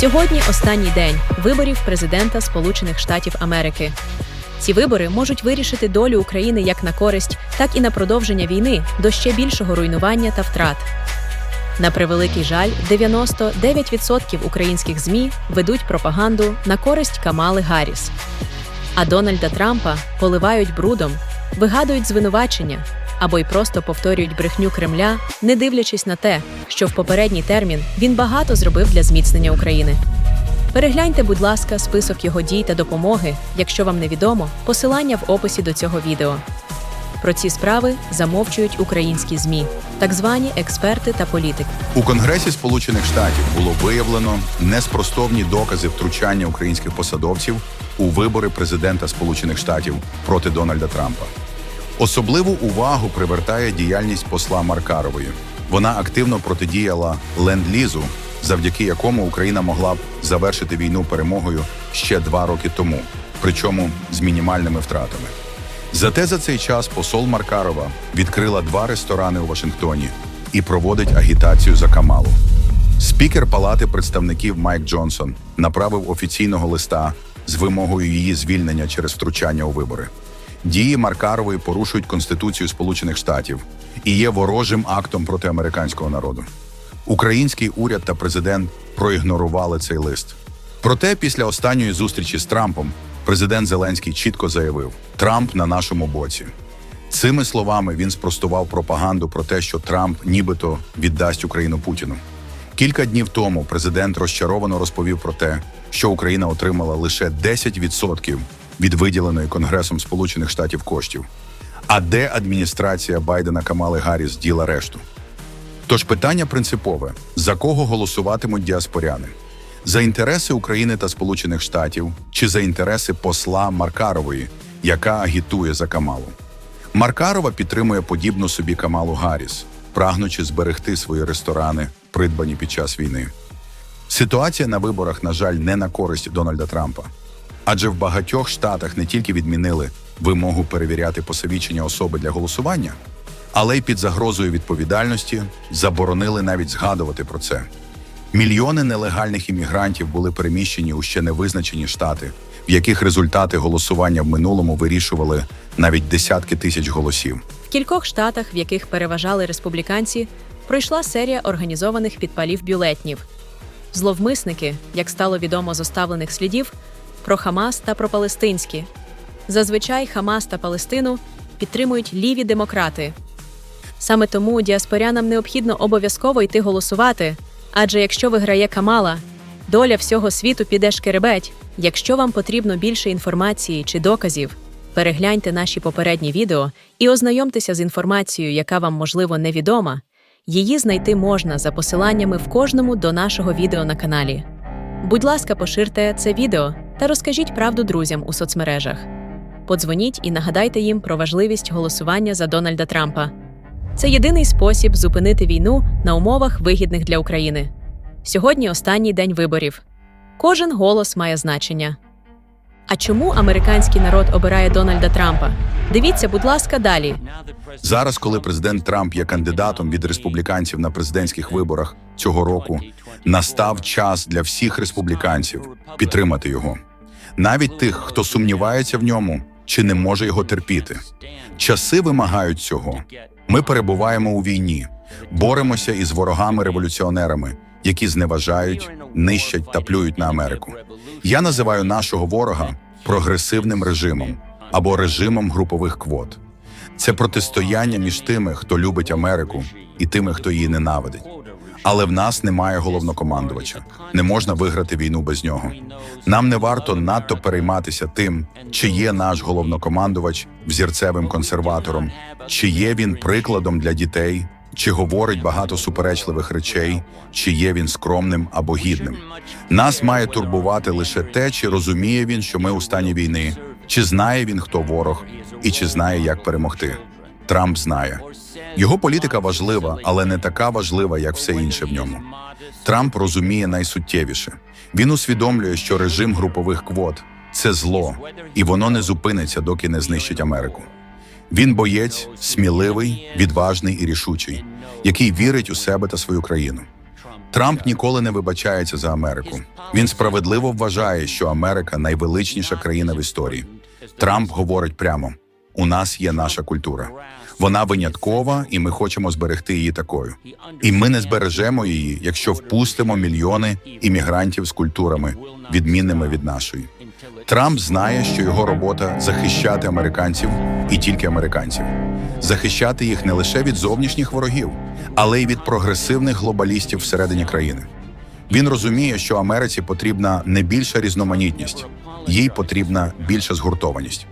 Сьогодні останній день виборів президента Сполучених Штатів Америки. Ці вибори можуть вирішити долю України як на користь, так і на продовження війни до ще більшого руйнування та втрат. На превеликий жаль, 99% українських ЗМІ ведуть пропаганду на користь Камали Гарріс. А Дональда Трампа поливають брудом, вигадують звинувачення або й просто повторюють брехню Кремля, не дивлячись на те, що в попередній термін він багато зробив для зміцнення України. Перегляньте, будь ласка, список його дій та допомоги, якщо вам невідомо, посилання в описі до цього відео. Про ці справи замовчують українські ЗМІ, так звані експерти та політики. У Конгресі Сполучених Штатів було виявлено неспростовні докази втручання українських посадовців у вибори президента Сполучених Штатів проти Дональда Трампа. Особливу увагу привертає діяльність посла Маркарової. Вона активно протидіяла ленд-лізу, завдяки якому Україна могла б завершити війну перемогою ще два роки тому, причому з мінімальними втратами. Зате за цей час посол Маркарова відкрила два ресторани у Вашингтоні і проводить агітацію за Камалу. Спікер Палати представників Майк Джонсон направив офіційного листа з вимогою її звільнення через втручання у вибори. Дії Маркарової порушують Конституцію Сполучених Штатів і є ворожим актом проти американського народу. Український уряд та президент проігнорували цей лист. Проте, після останньої зустрічі з Трампом, президент Зеленський чітко заявив: Трамп на нашому боці. Цими словами він спростував пропаганду про те, що Трамп нібито віддасть Україну Путіну. Кілька днів тому президент розчаровано розповів про те, що Україна отримала лише 10% від виділеної Конгресом Сполучених Штатів коштів. А де адміністрація Байдена Камали Гарріс діла решту? Тож питання принципове: за кого голосуватимуть діаспоряни? За інтереси України та Сполучених Штатів чи за інтереси посла Маркарової, яка агітує за Камалу? Маркарова підтримує подібну собі Камалу Гарріс, прагнучи зберегти свої ресторани, придбані під час війни. Ситуація на виборах, на жаль, не на користь Дональда Трампа. Адже в багатьох штатах не тільки відмінили вимогу перевіряти посвідчення особи для голосування, але й під загрозою відповідальності заборонили навіть згадувати про це. Мільйони нелегальних іммігрантів були переміщені у ще невизначені штати, в яких результати голосування в минулому вирішували навіть десятки тисяч голосів. В кількох штатах, в яких переважали республіканці, пройшла серія організованих підпалів бюлетнів. Зловмисники, як стало відомо з оставлених слідів, про Хамас та про палестинські. Зазвичай Хамас та Палестину підтримують ліві демократи. Саме тому діаспорянам необхідно обов'язково йти голосувати, адже якщо виграє Камала, доля всього світу піде шкеребеть. Якщо вам потрібно більше інформації чи доказів, перегляньте наші попередні відео і ознайомтеся з інформацією, яка вам можливо невідома. Її знайти можна за посиланнями в кожному до нашого відео на каналі. Будь ласка, поширте це відео та розкажіть правду друзям у соцмережах. Подзвоніть і нагадайте їм про важливість голосування за Дональда Трампа. Це єдиний спосіб зупинити війну на умовах вигідних для України. Сьогодні останній день виборів. Кожен голос має значення. А чому американський народ обирає Дональда Трампа? Дивіться, будь ласка, далі. Зараз, коли президент Трамп є кандидатом від республіканців на президентських виборах цього року, настав час для всіх республіканців підтримати його, навіть тих, хто сумнівається в ньому чи не може його терпіти. Часи вимагають цього. Ми перебуваємо у війні, боремося із ворогами-революціонерами, які зневажають, нищать та плюють на Америку. Я називаю нашого ворога прогресивним режимом або режимом групових квот. Це протистояння між тими, хто любить Америку, і тими, хто її ненавидить. Але в нас немає головнокомандувача. Не можна виграти війну без нього. Нам не варто надто перейматися тим, чи є наш головнокомандувач взірцевим консерватором, чи є він прикладом для дітей, чи говорить багато суперечливих речей, чи є він скромним або гідним. Нас має турбувати лише те, чи розуміє він, що ми у стані війни, чи знає він, хто ворог, і чи знає, як перемогти. Трамп знає. Його політика важлива, але не така важлива, як все інше в ньому. Трамп розуміє найсуттєвіше. Він усвідомлює, що режим групових квот це зло, і воно не зупиниться, доки не знищить Америку. Він боєць, сміливий, відважний і рішучий, який вірить у себе та свою країну. Трамп ніколи не вибачається за Америку. Він справедливо вважає, що Америка найвеличніша країна в історії. Трамп говорить прямо: у нас є наша культура. Вона виняткова, і ми хочемо зберегти її такою. І ми не збережемо її, якщо впустимо мільйони іммігрантів з культурами, відмінними від нашої. Трамп знає, що його робота захищати американців і тільки американців, захищати їх не лише від зовнішніх ворогів, але й від прогресивних глобалістів всередині країни. Він розуміє, що Америці потрібна не більша різноманітність, їй потрібна більша згуртованість.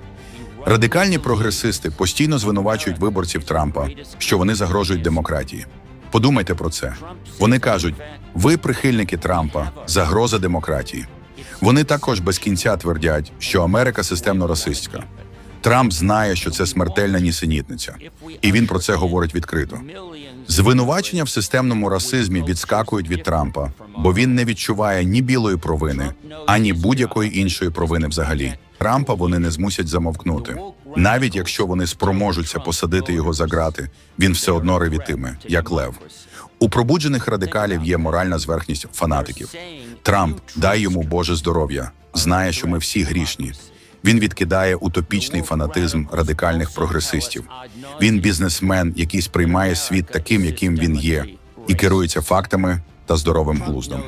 Радикальні прогресисти постійно звинувачують виборців Трампа, що вони загрожують демократії. Подумайте про це. Вони кажуть: ви прихильники Трампа, загроза демократії. Вони також без кінця твердять, що Америка системно расистська. Трамп знає, що це смертельна нісенітниця, і він про це говорить відкрито. Звинувачення в системному расизмі відскакують від Трампа, бо він не відчуває ні білої провини, ані будь-якої іншої провини взагалі. Трампа вони не змусять замовкнути. Навіть якщо вони спроможуться посадити його за грати, він все одно ревітиме, як лев. У пробуджених радикалів є моральна зверхність фанатиків. Трамп, дай йому Боже здоров'я, знає, що ми всі грішні. Він відкидає утопічний фанатизм радикальних прогресистів. Він бізнесмен, який сприймає світ таким, яким він є, і керується фактами та здоровим глуздом.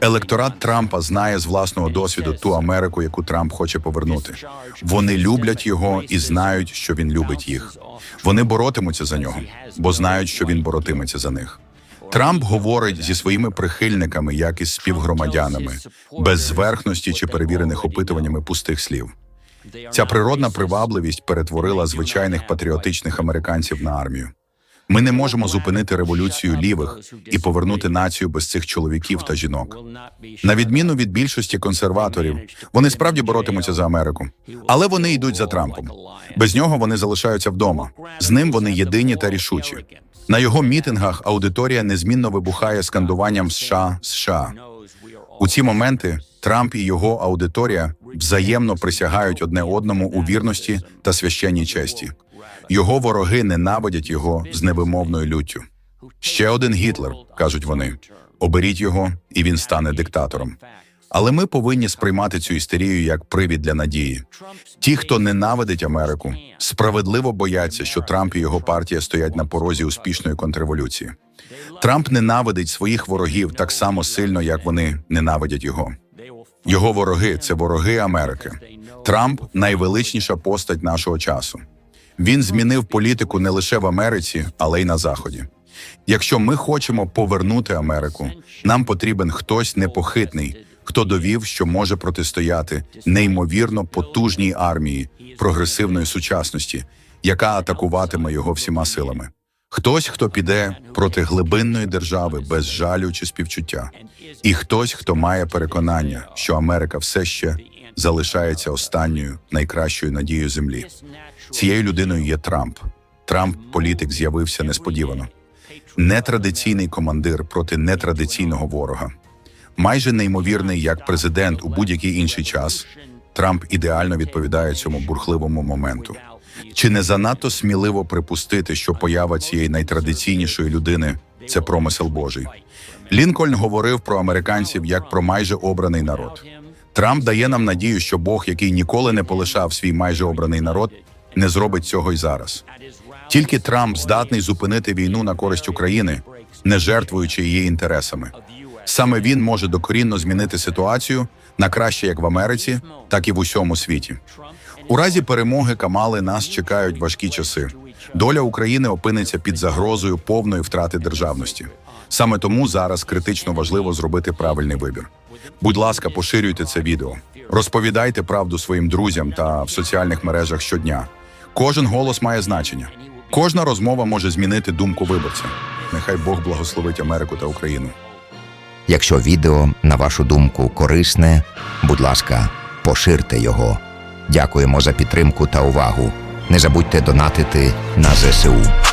Електорат Трампа знає з власного досвіду ту Америку, яку Трамп хоче повернути. Вони люблять його і знають, що він любить їх. Вони боротимуться за нього, бо знають, що він боротиметься за них. Трамп говорить зі своїми прихильниками, як із співгромадянами, без зверхності чи перевірених опитуваннями пустих слів. Ця природна привабливість перетворила звичайних патріотичних американців на армію. Ми не можемо зупинити революцію лівих і повернути націю без цих чоловіків та жінок. На відміну від більшості консерваторів, вони справді боротимуться за Америку, але вони йдуть за Трампом. Без нього вони залишаються вдома. З ним вони єдині та рішучі. На його мітингах аудиторія незмінно вибухає скандуванням США США. У ці моменти Трамп і його аудиторія взаємно присягають одне одному у вірності та священній честі. Його вороги ненавидять його з невимовною люттю. Ще один Гітлер, кажуть вони. Оберіть його, і він стане диктатором. Але ми повинні сприймати цю істерію як привід для надії. Ті, хто ненавидить Америку, справедливо бояться, що Трамп і його партія стоять на порозі успішної контрреволюції. Трамп ненавидить своїх ворогів так само сильно, як вони ненавидять його. Його вороги це вороги Америки. Трамп найвеличніша постать нашого часу. Він змінив політику не лише в Америці, але й на Заході. Якщо ми хочемо повернути Америку, нам потрібен хтось непохитний, хто довів, що може протистояти неймовірно потужній армії прогресивної сучасності, яка атакуватиме його всіма силами. Хтось, хто піде проти глибинної держави без жалю чи співчуття, і хтось, хто має переконання, що Америка все ще залишається останньою найкращою надією землі. Цією людиною є Трамп. Трамп, політик, з'явився несподівано. Нетрадиційний командир проти нетрадиційного ворога. Майже неймовірний як президент у будь-який інший час. Трамп ідеально відповідає цьому бурхливому моменту. Чи не занадто сміливо припустити, що поява цієї найтрадиційнішої людини це промисел Божий? Лінкольн говорив про американців як про майже обраний народ. Трамп дає нам надію, що Бог, який ніколи не полишав свій майже обраний народ, не зробить цього й зараз. Тільки Трамп здатний зупинити війну на користь України, не жертвуючи її інтересами. Саме він може докорінно змінити ситуацію на краще як в Америці, так і в усьому світі. У разі перемоги Камали нас чекають важкі часи. Доля України опиниться під загрозою повної втрати державності. Саме тому зараз критично важливо зробити правильний вибір. Будь ласка, поширюйте це відео, розповідайте правду своїм друзям та в соціальних мережах щодня. Кожен голос має значення. Кожна розмова може змінити думку виборця. Нехай Бог благословить Америку та Україну. Якщо відео, на вашу думку, корисне, будь ласка, поширте його. Дякуємо за підтримку та увагу. Не забудьте донатити на ЗСУ.